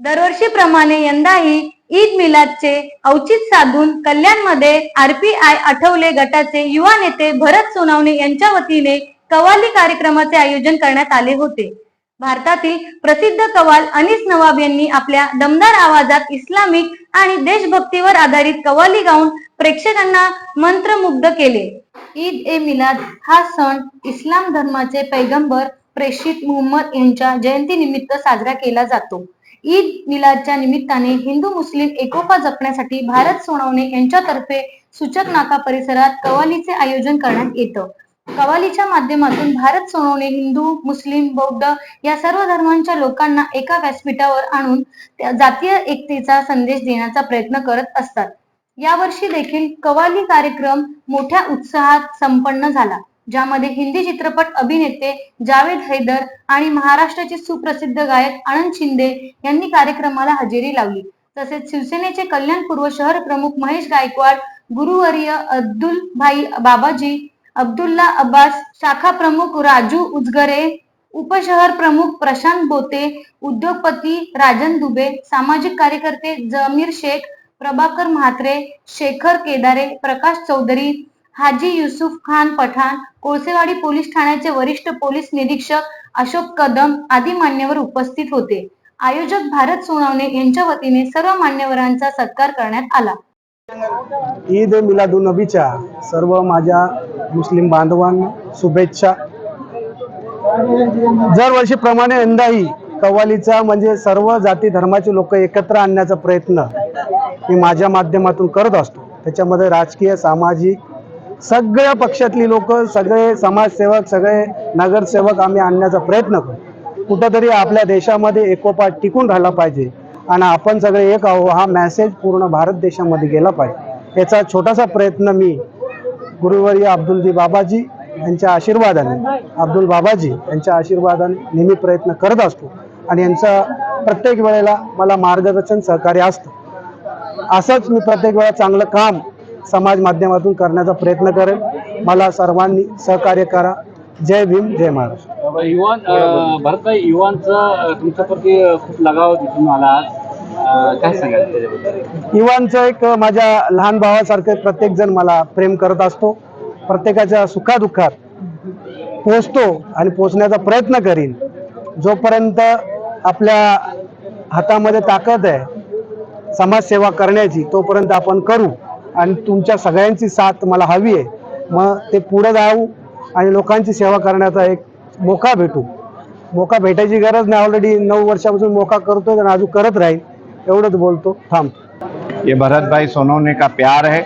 दरवर्षीप्रमाणे यंदाही ईद मिलादचे औचित साधून कल्याणमध्ये आरपीआय आठवले गटाचे युवा नेते भरत सोनावणे यांच्या वतीने कवाली कार्यक्रमाचे आयोजन करण्यात आले होते. भारतातील प्रसिद्ध कवाल अनिस नवाब यांनी आपल्या दमदार आवाजात इस्लामिक आणि देशभक्तीवर आधारित कवाली गाऊन प्रेक्षकांना मंत्रमुग्ध केले. ईद ए मिलाद हा सण इस्लाम धर्माचे पैगंबर प्रेषित मुहम्मद यांच्या जयंतीनिमित्त साजरा केला जातो. ईद मिलादच्या निमित्ताने हिंदू मुस्लिम एकोपा जपण्यासाठी भारत सोनवणे यांच्यातर्फे सूचक नाका परिसरात कवालीचे आयोजन करण्यात येतं. कवालीच्या माध्यमातून भारत सोनवणे हिंदू मुस्लिम बौद्ध या सर्व धर्मांच्या लोकांना एका व्यासपीठावर आणून त्या जातीय एकतेचा संदेश देण्याचा प्रयत्न करत असतात. यावर्षी देखील कवाली कार्यक्रम मोठ्या उत्साहात संपन्न झाला. ज्यामध्ये हिंदी चित्रपट अभिनेते जावेद हैदर आणि महाराष्ट्राचे सुप्रसिद्ध गायक आनंद शिंदे यांनी कार्यक्रमाला हजेरी लावली. तसेच शिवसेनेचे कल्याणपूर्व शहर प्रमुख महेश गायकवाड गुरुवर्य अब्दुल भाई बाबाजी अब्दुल्ला अब्बास शाखा प्रमुख राजू उजगरे उपशहर प्रमुख प्रशांत बोते उद्योगपती राजन दुबे सामाजिक कार्यकर्ते जमीर शेख प्रभाकर म्हात्रे शेखर केदारे प्रकाश चौधरी हाजी युसुफ खान पठाण कोळसेवाडी पोलीस ठाण्याचे वरिष्ठ पोलीस निरीक्षक अशोक कदम आदी मान्यवर उपस्थित होते. आयोजक भारत सोनावणे यांच्या वतीने सर्व मान्यवरांचा सत्कार करण्यात आला. ईद मिलादू नबीच्या सर्व माझ्या मुस्लिम बांधवांना शुभेच्छा. दरवर्षीप्रमाणे यंदाही कव्वालीचा म्हणजे सर्व जाती धर्माचे लोक एकत्र आणण्याचा प्रयत्न मी माझ्या माध्यमातून करत असतो. त्याच्यामध्ये राजकीय सामाजिक सगळ्या पक्षातली लोक सगळे समाजसेवक सगळे नगरसेवक आम्ही आणण्याचा प्रयत्न करू. कुठंतरी आपल्या देशामध्ये एकोपा टिकून राहिला पाहिजे आणि आपण सगळे एक आहो हा मेसेज पूर्ण भारत देशामध्ये गेला पाहिजे. याचा छोटासा प्रयत्न मी गुरुवर्य अब्दुलजी बाबाजी यांच्या आशीर्वादाने अब्दुल बाबाजी यांच्या आशीर्वादाने नेहमी प्रयत्न करत असतो. आणि यांचा प्रत्येक वेळेला मला मार्गदर्शन सहकार्य असतं. असंच मी प्रत्येक वेळा चांगलं काम समाज माध्यमातून करण्याचा प्रयत्न करेन. मला सर्वांनी सहकार्य करा. जय भीम जय महाराष्ट्र. युवान भरतभाई युवांचं अं, तुमच्याप्रती खूप लगाव दिसून आला आज. काय युवांचं एक माझ्या लहान भावासारखे प्रत्येक जण मला प्रेम करत असतो. प्रत्येकाच्या सुखादुःखात पोचतो आणि पोचण्याचा प्रयत्न करीन. जोपर्यंत आपल्या हातामध्ये ताकद आहे समाजसेवा करण्याची तोपर्यंत आपण करू. आणि तुमच्या सगळ्यांची साथ मला हवी आहे. मग ते पुढं जाऊ आणि लोकांची सेवा करण्याचा एक मोका भेटू. मोका भेटायची गरज नाही. ऑलरेडी नऊ वर्षापासून मोका करतोय आणि अजून करत राहील. एवढंच बोलतो. थांब. ये भरत भाई सोनोने का प्यार है?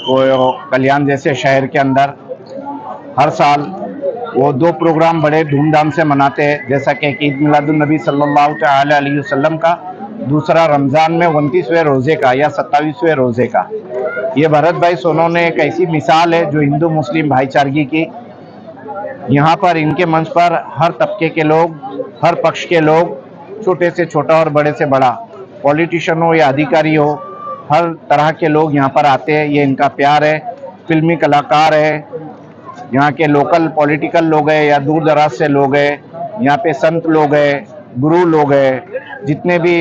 वो कल्याण जैसे शहर के अंदर हर साल वो दो प्रोग्राम बड़े धूमधाम से मनाते हैं। जैसा कि एक ईद मिलादुलनबी सल्लल्लाहु अलैहि वसल्लम का दूसरा रमज़ान में उनतीसवें रोज़े का या सत्ताईसवें रोज़े का। ये भरत भाई सोनो ने एक ऐसी मिसाल है जो हिंदू मुस्लिम भाईचारगी की। यहाँ पर इनके मंच पर हर तबके के लोग, हर पक्ष के लोग, छोटे से छोटा और बड़े से बड़ा, पॉलिटिशियन हो या अधिकारी हो, हर तरह के लोग यहाँ पर आते हैं। ये इनका प्यार है, फिल्मी कलाकार है। यहाँ के लोकल पॉलिटिकल लोग हैं या दूर दराज से लोग हैं। यहाँ पे संत लोग हैं, गुरु लोग हैं। जितने भी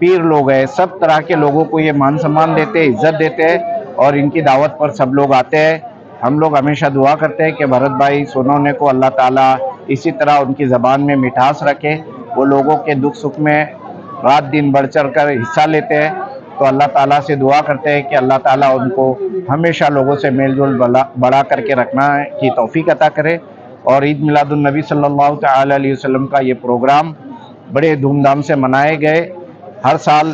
पीर लोग हैं, सब तरह के लोगों को ये मान सम्मान देते हैं, इज़्ज़त देते हैं और इनकी दावत पर सब लोग आते हैं। हम लोग हमेशा दुआ करते हैं कि भरत भाई सोनोने को अल्लाह ताला इसी तरह उनकी ज़बान में मिठास रखे। वो लोगों के दुख सुख में रात दिन बढ़ चढ़ कर हिस्सा लेते हैं। तो अल्लाह ताला से दुआ करते हैं कि अल्लाह ताला उनको हमेशा लोगों से मेल जोल बढ़ा करके रखना की तौफीक अता करे। और ईद मिलादुलनबी अलैहि वसल्लम का ये प्रोग्राम बड़े धूमधाम से मनाए गए। हर साल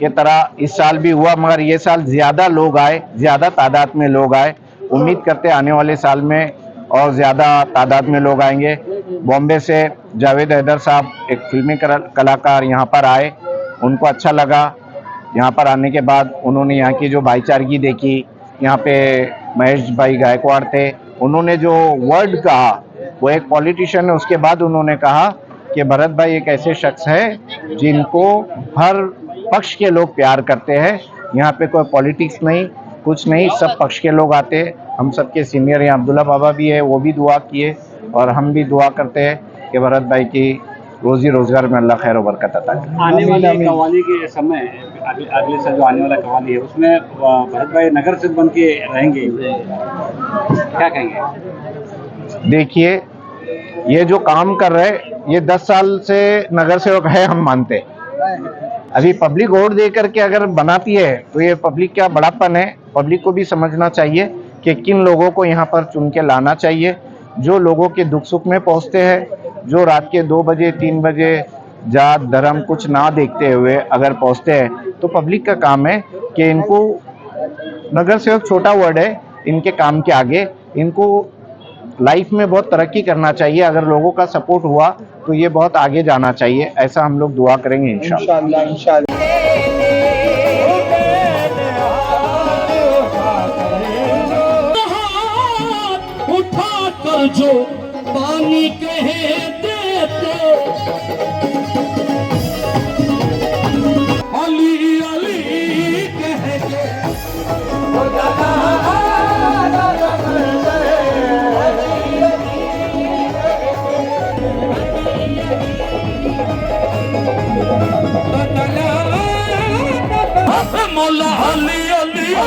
के तरह इस साल भी हुआ, मगर ये साल ज़्यादा लोग आए, ज़्यादा तादाद में लोग आए। उम्मीद करते आने वाले साल में और ज़्यादा तादाद में लोग आएँगे। बॉम्बे से जावेद हैदर साहब एक फिल्मी कलाकार यहाँ पर आए, उनको अच्छा लगा। यहाँ पर आने के बाद उन्होंने यहाँ की जो भाईचारगी देखी, यहाँ पे महेश भाई गायकवाड़ थे, उन्होंने जो वर्ड कहा, वो एक पॉलिटिशियन है, उसके बाद उन्होंने कहा कि भरत भाई एक ऐसे शख्स है जिनको हर पक्ष के लोग प्यार करते हैं। यहाँ पे कोई पॉलिटिक्स नहीं कुछ नहीं सब पक्ष के लोग आते हैं। हम सबके सीनियर यहाँ अब्दुल्ला बाबा भी है वो भी दुआ किए और हम भी दुआ करते हैं कि भरत भाई की रोजी रोज़गार में अल्लाह खैर व बरकत अता करे। आने वाले कवाली के समय अगले अगले साल जो आने वाला कवाली है उसमें भरत भाई नगर से बन के रहेंगे। क्या कहेंगे? देखिए ये जो काम कर रहे ये दस साल से नगर सेवक है, हम मानते। अभी पब्लिक वोट दे करके अगर बनाती है तो ये पब्लिक का बड़ापन है? पब्लिक को भी समझना चाहिए कि किन लोगों को यहाँ पर चुन के लाना चाहिए। जो लोगों के दुख सुख में पहुँचते हैं, जो रात के दो बजे, तीन बजे जात, धर्म कुछ ना देखते हुए अगर पहुँचते हैं तो पब्लिक का काम है कि इनको नगर सेवक छोटा वर्ड है, इनके काम के आगे इनको लाइफ में बहुत तरक्की करना चाहिए। अगर लोगों का सपोर्ट हुआ तो ये बहुत आगे जाना चाहिए ऐसा हम लोग दुआ करेंगे इंशाल्लाह। इंशाल्लाह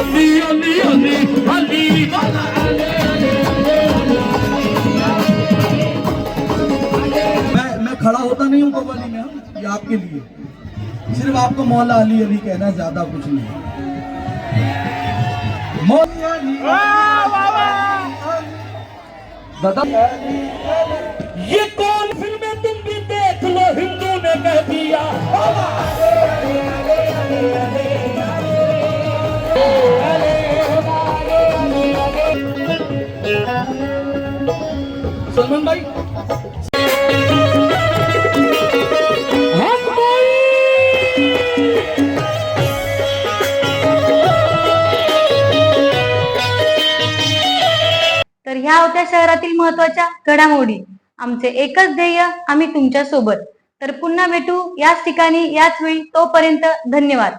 अली अली अली अली अली मैं मैं खड़ा होता नहीं हूँ कव्वाली में ये आपके लिए। सिर्फ़ आपको मौला अली अली कहना है ज़्यादा कुछ नहीं। मौला अली दादा ये कौन सलमान भाई तर ह्या होत्या शहरातील महत्त्वाच्या घडामोडी. आमचे एकच ध्येय आम्ही तुमच्यासोबत तर पुन्हा भेटू याच ठिकाणी याच वेळी तोपर्यंत धन्यवाद.